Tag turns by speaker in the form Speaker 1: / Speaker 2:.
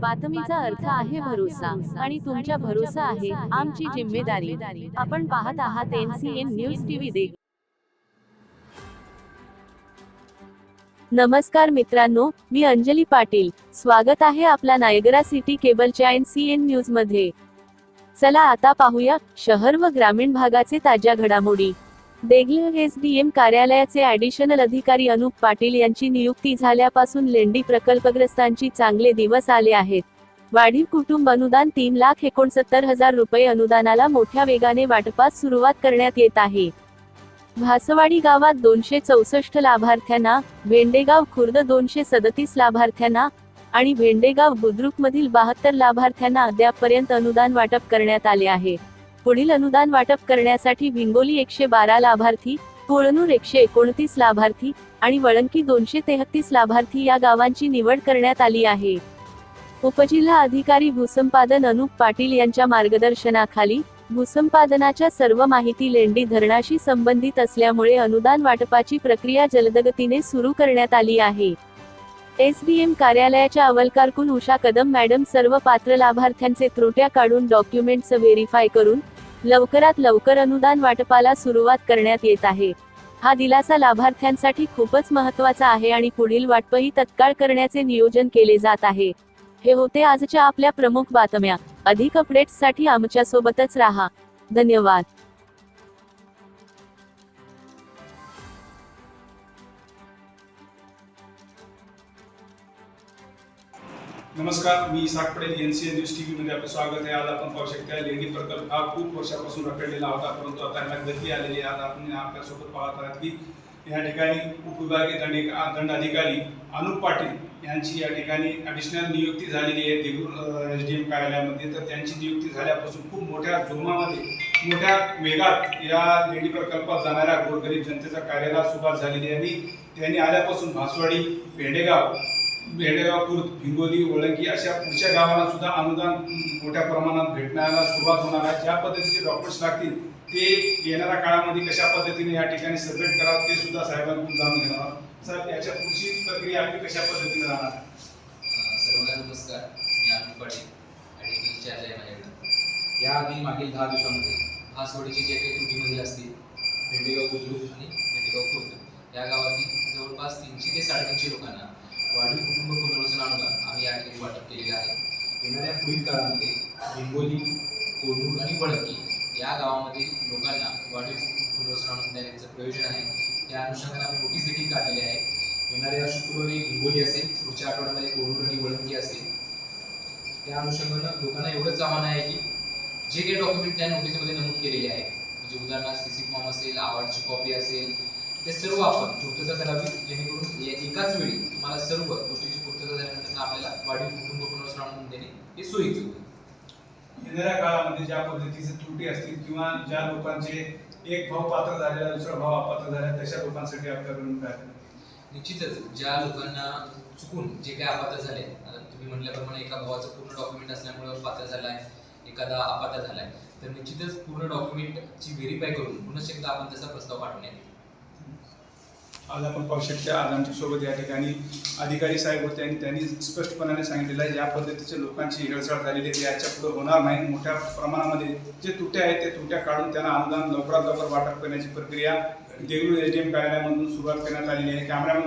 Speaker 1: बातमीचा अर्थ आहे भरोसा आणि तुमच्या भरोसा आहे आमची जिम्मेदारी. आपण पाहत आहात एनसीएन न्यूज टीव्ही देख नमस्कार मित्रांनो मी अंजली पाटील. स्वागत आहे आपला नायगरा सिटी केबलच्या एनसीएन न्यूजमध्ये. चला आता पाहूया शहर व ग्रामीण भागाचे ताज्या घडामोडी. देगलूर एसडीएम कार्यालयाचे ॲडिशनल अधिकारी अनुप पाटील यांची नियुक्ती झाल्यापासून लेंडी प्रकल्पग्रस्तांची चांगले दिवस आले आहेत. वाढीव कुटुंब अनुदान तीन लाख एकोणसत्तर हजार रुपये अनुदानाला मोठ्या वेगाने वाटपास सुरुवात करण्यात येत आहे. भासवाडी गावात दोनशे चौसष्ट लाभार्थ्यांना भेंडेगाव खुर्द दोनशे सदतीस लाभार्थ्यांना आणि भेंडेगाव बुद्रुक मधील बहात्तर लाभार्थ्यांना अद्यापपर्यंत अनुदान वाटप करण्यात आले आहे. पुढील अनुदान वाटप करण्यासाठी भिंगोली एकशे बारा लाभार्थी कोळनूर एकशे एकोणतीस लाभार्थी आणि वळंकी दोनशे तेहतीस लाभार्थी या गावांची निवड करण्यात आली आहे. उपजिल्हा अधिकारी भूसंपादन अनुप पाटील यांच्या मार्गदर्शनाखाली भूसंपादनाच्या सर्व माहिती लेंडी धरणाशी संबंधित असल्यामुळे अनुदान वाटपाची प्रक्रिया जलदगतीने सुरू करण्यात आली आहे. एसडीएम कार्यालयाच्या अवलकारकून उषा कदम मॅडम सर्व पात्र लाभार्थ्यांचे त्रुट्या काढून डॉक्युमेंट्स व्हेरीफाय करून लवकरात लवकर अनुदान वाटपाला सुरुवात करण्यात येत आहे. हा दिलासा लाभार्थ्यांसाठी खूपच महत्त्वाचा आहे आणि पुढील वाटपही तत्काळ करण्याचे नियोजन केले जात आहे. हे होते आजच्या आपल्या प्रमुख बातम्या. अधिक अपडेट्ससाठी आमच्या सोबतच राहा. धन्यवाद.
Speaker 2: नमस्कार मी Isak Patel N C N news T व्हीमध्ये आपलं स्वागत आहे. आज आपण पाहू शकता लेणी प्रकल्प हा खूप वर्षापासून रखडलेला होता परंतु आता ह्या गती आलेली आहे. आज आपण आपल्यासोबत पाहत आहात की या ठिकाणी उपविभागीय दंड दंडाधिकारी अनुप पाटील यांची या ठिकाणी ॲडिशनल नियुक्ती झालेली आहे. देगूर एस डी एम कार्यालयामध्ये. तर त्यांची नियुक्ती झाल्यापासून खूप मोठ्या जोमामध्ये मोठ्या वेगात या लेणी प्रकल्पात जाणाऱ्या गोरगरीब जनतेच्या कार्याला सुरुवात झालेली आहे. आणि त्यांनी आल्यापासून भासवाडी भेंडेगाव भेंडेगाव हिंगोली भिंगोली अशा पुढच्या गावांना सुद्धा अनुदान मोठ्या प्रमाणात भेटण्याला सुरुवात होणार आहे. ज्या पद्धतीचे डॉक्टर्स लागतील ते येणाऱ्या काळामध्ये कशा पद्धतीने या ठिकाणी सबमिट करावं ते सुद्धा साहेबांकडून जाणून घेणार आहोत. सर याच्या पुढची प्रक्रिया आपली कशा पद्धतीने राहणार?
Speaker 3: सर्वांना नमस्कार. मी अमित पाटील आणि मी आहे माझ्याकडे. मागील दहा दिवसामध्ये भासवडीचे जे काही त्रुटीमधील असतील भेंडेगाव बुद्रुक आणि भेंडेगाव खुर्द या गावातील जवळपास तीनशे ते साडेतीनशे लोकांना वाढीव कुटुंब पुनर्वसन अनुदान आम्ही या ठिकाणी वाटप केलेले आहे. येणाऱ्या पुढील काळामध्ये हिंगोली कोंडूर आणि वळकी या गावामधील लोकांना वाढीव पुनर्वसन अनुदान देण्याचं प्रयोजन आहे. त्या अनुषंगाने आम्ही नोटीस देखील काढलेली आहे. येणाऱ्या शुक्रवारी हिंगोली असेल पुढच्या आठवड्यामध्ये कोंडूर आणि वळंकी असेल. त्या अनुषंगानं लोकांना एवढंच आव्हान आहे की जे काही डॉक्युमेंट त्या नोटीसमध्ये नमूद केलेले आहे म्हणजे उदाहरणार्थ सी सी फॉर्म असेल आवडची कॉपी असेल ते सर्व आपण पूर्तता करावी जेणेकरून या- एकाच वेळी सर्व गोष्टीची पूर्तता झाल्यानंतर आपल्याला वाढीव कुटुंब पुनर्वसन आणून देणे हे सोयीचं होईल.
Speaker 2: येणाऱ्या काळामध्ये ज्या पद्धतीचे त्रुटी असतील किंवा ज्या लोकांचे एक भाव पात्र झालेला दुसरा भाव अपात्र झाला तशा लोकांसाठी आपल्याकडून काय?
Speaker 3: निश्चितच ज्या लोकांना चुकून जे काही अपात्र झाले तुम्ही म्हटल्याप्रमाणे एका भावाचं पूर्ण डॉक्युमेंट असल्यामुळे पात्र झाला आहे एखादा अपात्र झाला आहे तर निश्चितच पूर्ण डॉक्युमेंटची व्हेरीफाय करून पुन्हा एकदा आपण त्याचा प्रस्ताव पाठवण्यात येईल.
Speaker 2: आज आपण पाहू शकता आज आमच्यासोबत या ठिकाणी अधिकारी साहेब होते आणि त्यांनी स्पष्टपणाने सांगितलेलं आहे ज्या पद्धतीचे लोकांची हेळसाळ झालेली आहे. याच्यापुढे होणार नाही. मोठ्या प्रमाणामध्ये जे तुट्या आहेत ते तुट्या काढून त्यांना अनुदान लवकरात लवकर वाटप करण्याची प्रक्रिया देगलूर एस डी एम कार्यालयामधून सुरुवात करण्यात आलेली आहे. कॅमेरामधून